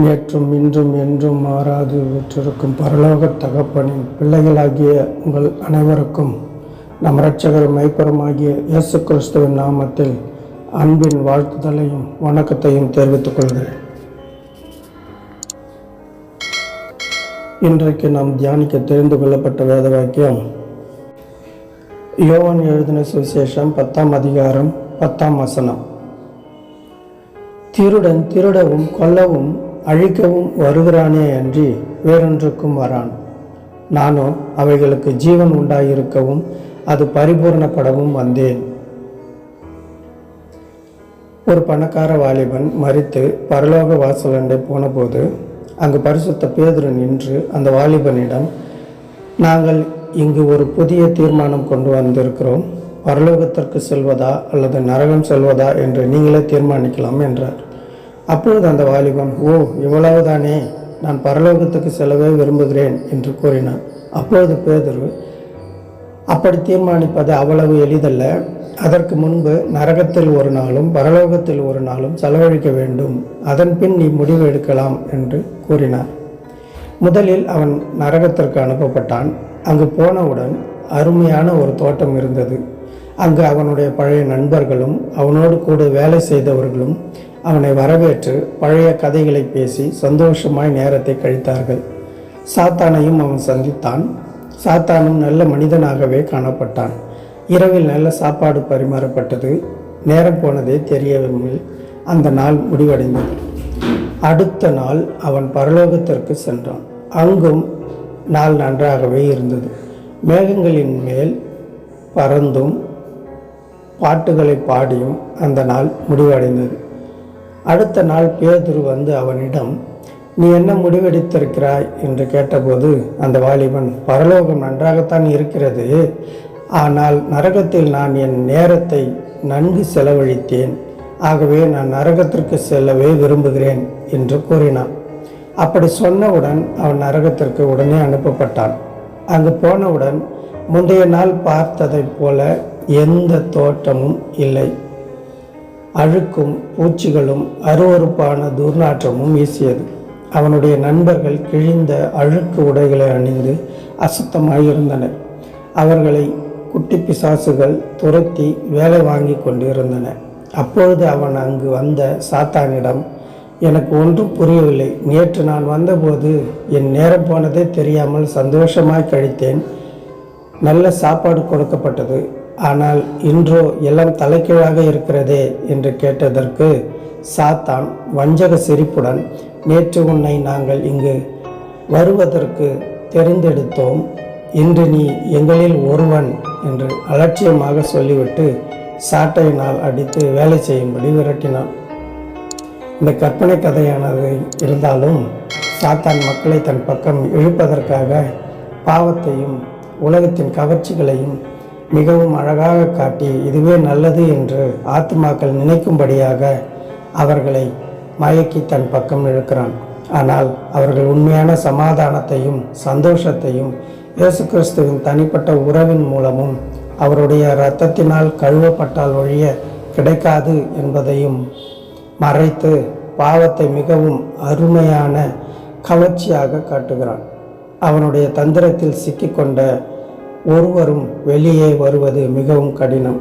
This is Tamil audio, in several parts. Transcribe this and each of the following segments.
நேற்றும் இன்றும் என்றும் மாறாது விற்றிருக்கும் பரலோக தகப்பனின் பிள்ளைகளாகிய உங்கள் அனைவருக்கும் நம் இரட்சகர் மைப்பரமாகிய இயேசு கிறிஸ்துவின் நாமத்தில் அன்பின் வாழ்த்துதலையும் வணக்கத்தையும் தெரிவித்துக் கொள்கிறேன். இன்றைக்கு நாம் தியானிக்க தெரிந்து கொள்ளப்பட்ட வேத வாக்கியம் யோவான் எழுதின சுவிசேஷம் பத்தாம் அதிகாரம் பத்தாம் வசனம். திருடன் திருடவும் கொல்லவும் அழிக்கவும் வருகிறானே அன்றி வேறொன்றுக்கும் வரான். நானோ அவைகளுக்கு ஜீவன் உண்டாயிருக்கவும் அது பரிபூர்ணப்படவும் வந்தேன். ஒரு பணக்கார வாலிபன் மறித்து பரலோக வாசலண்டை போனபோது அங்கு பரிசுத்த பேதுரு நின்று அந்த வாலிபனிடம் நாங்கள் இங்கு ஒரு புதிய தீர்மானம் கொண்டு வந்திருக்கிறோம். பரலோகத்திற்கு செல்வதா அல்லது நரகம் செல்வதா என்று நீங்களே தீர்மானிக்கலாம் என்றார். அப்பொழுது அந்த வாலிபன் ஓ இவ்வளவுதானே நான் பரலோகத்துக்கு செல்லவே விரும்புகிறேன் என்று கூறினான். அப்பொழுது பேதுரு அப்படி தீர்மானிப்பது அவ்வளவு எளிதல்ல. அதற்கு முன்பு நரகத்தில் ஒரு நாளும் பரலோகத்தில் ஒரு நாளும் செலவழிக்க வேண்டும். அதன் பின் நீ முடிவு எடுக்கலாம் என்று கூறினார். முதலில் அவன் நரகத்திற்கு அனுப்பப்பட்டான். அங்கு போனவுடன் அருமையான ஒரு தோட்டம் இருந்தது. அங்கு அவனுடைய பழைய நண்பர்களும் அவனோடு கூட வேலை செய்தவர்களும் அவனை வரவேற்று பழைய கதைகளை பேசி சந்தோஷமாய் நேரத்தை கழித்தார்கள். சாத்தானையும் அவன் சந்தித்தான். சாத்தானும் நல்ல மனிதனாகவே காணப்பட்டான். இரவில் நல்ல சாப்பாடு பரிமாறப்பட்டது. நேரம் போனதே தெரியவில்லை. அந்த நாள் முடிவடைந்தது. அடுத்த நாள் அவன் பரலோகத்திற்கு சென்றான். அங்கும் நாள் நன்றாகவே இருந்தது. மேகங்களின் மேல் பறந்தும் பாட்டுகளை பாடியும் அந்த நாள் முடிவடைந்தது. அடுத்த நாள் பேதுரு வந்து அவனிடம் நீ என்ன முடிவெடுத்திருக்கிறாய்? என்று கேட்டபோது அந்த வாலிபன் பரலோகம் நன்றாகத்தான் இருக்கிறது. ஆனால் நரகத்தில் நான் என் நேரத்தை நன்கு செலவழித்தேன். ஆகவே நான் நரகத்திற்கு செல்லவே விரும்புகிறேன் என்று கூறினான். அப்படி சொன்னவுடன் அவன் நரகத்திற்கு உடனே அனுப்பப்பட்டான். அங்கு போனவுடன் முந்தைய நாள் பார்த்ததைப் போல எந்த தோட்டமும் இல்லை. அழுக்கும் பூச்சிகளும் அருவறுப்பான துர்நாற்றமும் வீசியது. அவனுடைய நண்பர்கள் கிழிந்த அழுக்கு உடைகளை அணிந்து அசுத்தமாக இருந்தனர். அவர்களை குட்டி பிசாசுகள் துரத்தி வேலை வாங்கி கொண்டிருந்தன அப்பொழுது அவன் அங்கு வந்த சாத்தானிடம் எனக்கு ஒன்றும் புரியவில்லை. நேற்று நான் வந்தபோது என் நேரம் போனதே தெரியாமல் சந்தோஷமாய் கழித்தேன். நல்ல சாப்பாடு கொடுக்கப்பட்டது. ஆனால் இன்றோ எல்லாம் தலைகீழாக இருக்கிறதே என்று கேட்டதற்கு சாத்தான் வஞ்சக சிரிப்புடன் நேற்று உன்னை நாங்கள் இங்கு வருவதற்கு தெரிந்தெடுத்தோம். இன்று நீ எங்களில் ஒருவன் என்று அலட்சியமாக சொல்லிவிட்டு சாட்டையினால் அடித்து வேலை செய்யும்படி விரட்டினான். இந்த கற்பனை கதையானது இருந்தாலும் சாத்தான் மக்களை தன் பக்கம் இழுப்பதற்காக பாவத்தையும் உலகத்தின் கவர்ச்சிகளையும் மிகவும் அழகாக காட்டி இதுவே நல்லது என்று ஆத்மாக்கள் நினைக்கும்படியாக அவர்களை மயக்கி தன் பக்கம் இழுக்கிறான். ஆனால் அவர்கள் உண்மையான சமாதானத்தையும் சந்தோஷத்தையும் இயேசு கிறிஸ்துவின் தனிப்பட்ட உறவின் மூலமும் அவருடைய இரத்தத்தினால் கழுவப்பட்டால் ஒழிய கிடைக்காது என்பதையும் மறைத்து பாவத்தை மிகவும் அருமையான கவர்ச்சியாக காட்டுகிறான். அவனுடைய தந்திரத்தில் சிக்கிக்கொண்ட ஒருவரும் வெளியே வருவது மிகவும் கடினம்.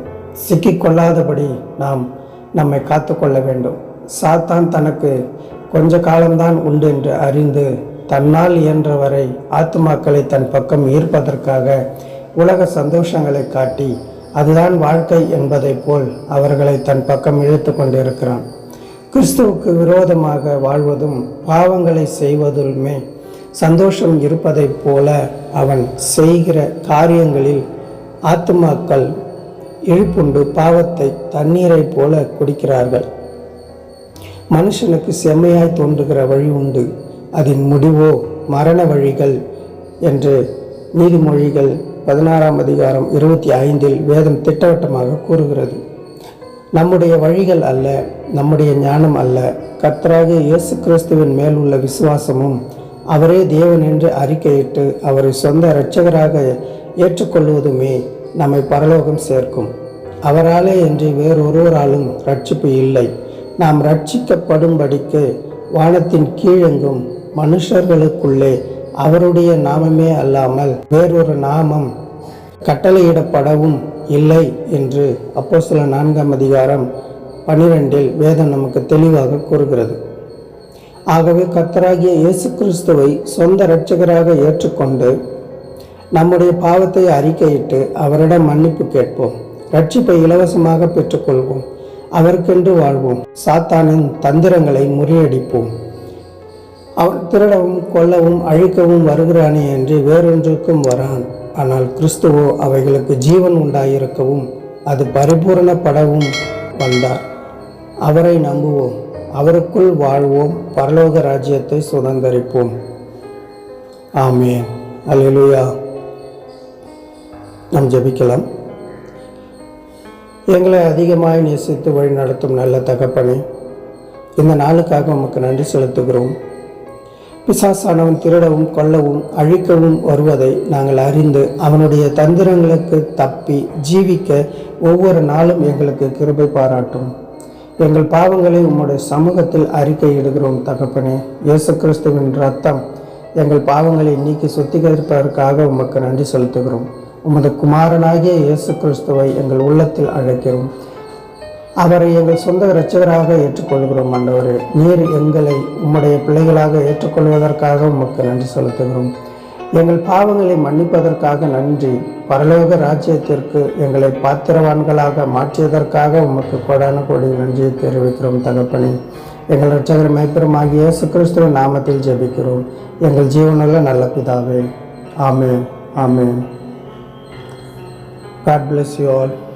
சிக்கிக்கொள்ளாதபடி நாம் நம்மை காத்துக்கொள்ள வேண்டும். சாத்தான் தனக்கு கொஞ்ச காலம்தான் உண்டு என்று அறிந்து தன்னால் இயன்றவரை ஆத்மாக்களை தன் பக்கம் ஈர்ப்பதற்காக உலக சந்தோஷங்களை காட்டி அதுதான் வாழ்க்கை என்பதைப் போல் அவர்களை தன் பக்கம் இழுத்து கொண்டிருக்கிறான். கிறிஸ்துவுக்கு விரோதமாக வாழ்வதும் பாவங்களை செய்வதுமே சந்தோஷம் இருப்பதைப் போல அவன் செய்கிற காரியங்களில் ஆத்துமாக்கள் இழுப்புண்டு பாவத்தை தண்ணீரைப் போல குடிக்கிறார்கள். மனுஷனுக்கு செம்மையாய் தோன்றுகிற வழி உண்டு. அதன் முடிவோ மரண வழிகள் என்று நீதிமொழிகள் பதினாறாம் அதிகாரம் இருபத்தி ஐந்தில் வேதம் திட்டவட்டமாக கூறுகிறது. நம்முடைய வழிகள் அல்ல நம்முடைய ஞானம் அல்ல. கர்த்தராக இயேசு கிறிஸ்துவின் மேல் உள்ள விசுவாசமும் அவரே தேவன் என்று அறிக்கையிட்டு அவரை சொந்த இரட்சகராக ஏற்றுக்கொள்வதுமே நம்மை பரலோகம் சேர்க்கும். அவராலே என்று வேறொருவராலும் ரட்சிப்பு இல்லை. நாம் ரட்சிக்கப்படும்படிக்கு வானத்தின் கீழெங்கும் மனுஷர்களுக்குள்ளே அவருடைய நாமமே அல்லாமல் வேறொரு நாமம் கட்டளையிடப்படவும் இல்லை என்று அப்போ சில நான்காம் அதிகாரம் பனிரெண்டில் வேதம் நமக்கு தெளிவாக கூறுகிறது. ஆகவே கத்தராகிய இயேசு கிறிஸ்துவை சொந்த இரட்சகராக ஏற்றுக்கொண்டு நம்முடைய பாவத்தை அறிக்கையிட்டு அவரிடம் மன்னிப்பு கேட்போம். ரட்சிப்பை இலவசமாக பெற்றுக்கொள்வோம். அவருக்கென்று வாழ்வோம். சாத்தானின் தந்திரங்களை முறியடிப்போம். அவன் திருடவும் கொல்லவும் அழிக்கவும் வருகிறானே என்று வேறொன்றுக்கும் வரான். ஆனால் கிறிஸ்துவோ அவைகளுக்கு ஜீவன் உண்டாயிருக்கவும் அது பரிபூரணப்படவும் வந்தார். அவரை நம்புவோம். அவருக்குள் வாழ்வோம் பரலோக ராஜ்யத்தை சுதந்தரிப்போம் ஆமே அலையலுயா நாம் ஜெபிக்கலாம். எங்களை அதிகமாக நேசித்து வழி நடத்தும் நல்ல தகப்பனே இந்த நாளுக்காக உமக்கு நன்றி செலுத்துகிறோம். பிசாசானவன் திருடவும் கொல்லவும் அழிக்கவும் வருவதை நாங்கள் அறிந்து அவனுடைய தந்திரங்களுக்கு தப்பி ஜீவிக்க ஒவ்வொரு நாளும் எங்களுக்கு கிருபை பாராட்டும். எங்கள் பாவங்களை உம்முடைய சமூகத்தில் அறிக்கையிடுகிறோம் தகப்பனே. இயேசு கிறிஸ்துவின் ரத்தம் எங்கள் பாவங்களை நீக்கி சுத்திகரிப்பதற்காக உமக்கு நன்றி செலுத்துகிறோம். உமது குமாரனாகிய இயேசு கிறிஸ்துவை எங்கள் உள்ளத்தில் அழைக்கிறோம். அவரை எங்கள் சொந்த இரட்சகராக ஏற்றுக்கொள்கிறோம் ஆண்டவரே. நீர் எங்களை உம்முடைய பிள்ளைகளாக ஏற்றுக்கொள்வதற்காக உமக்கு நன்றி செலுத்துகிறோம். எங்கள் பாவங்களை மன்னிப்பதற்காக நன்றி. பரலோக ராஜ்யத்திற்கு எங்களை பாத்திரவான்களாக மாற்றியதற்காக உமக்கு கொடான கோடி நன்றியை தெரிவிக்கிறோம் தகப்பனே. எங்கள் ரட்சகர் மைப்பெருமாகிய இயேசு கிறிஸ்துவின் நாமத்தில் ஜெபிக்கிறோம். எங்கள் ஜீவனுள்ள நல்ல பிதாவே. Amen. Amen. God bless you all